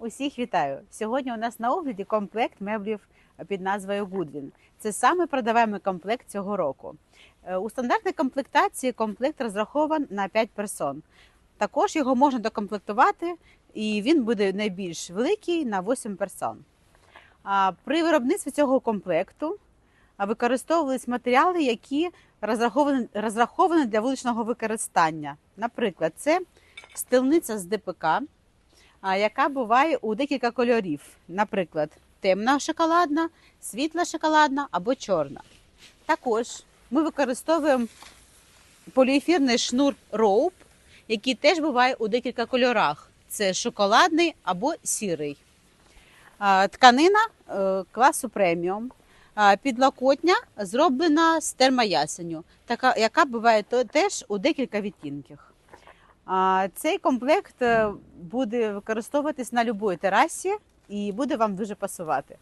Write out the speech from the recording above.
Усіх вітаю! Сьогодні у нас на огляді комплект меблів під назвою Goodwin. Це саме продаваємий комплект цього року. Е, У стандартній комплектації комплект розрахований на 5 персон. Також його можна докомплектувати, і він буде найбільш великий на 8 персон. При виробництві цього комплекту використовувались матеріали, які розраховані, розраховані для вуличного використання. Наприклад, це стильниця з ДПК, яка буває у декілька кольорів. Наприклад, темна шоколадна, світла шоколадна або чорна. Також ми використовуємо поліефірний шнур роуп, який теж буває у декілька кольорах: це шоколадний або сірий. Тканина е, класу преміум. Підлокотня зроблена з термоясеню, яка буває теж у декілька відтінків. Цей комплект е, буде використовуватись на будь-якій терасі і буде вам дуже пасувати.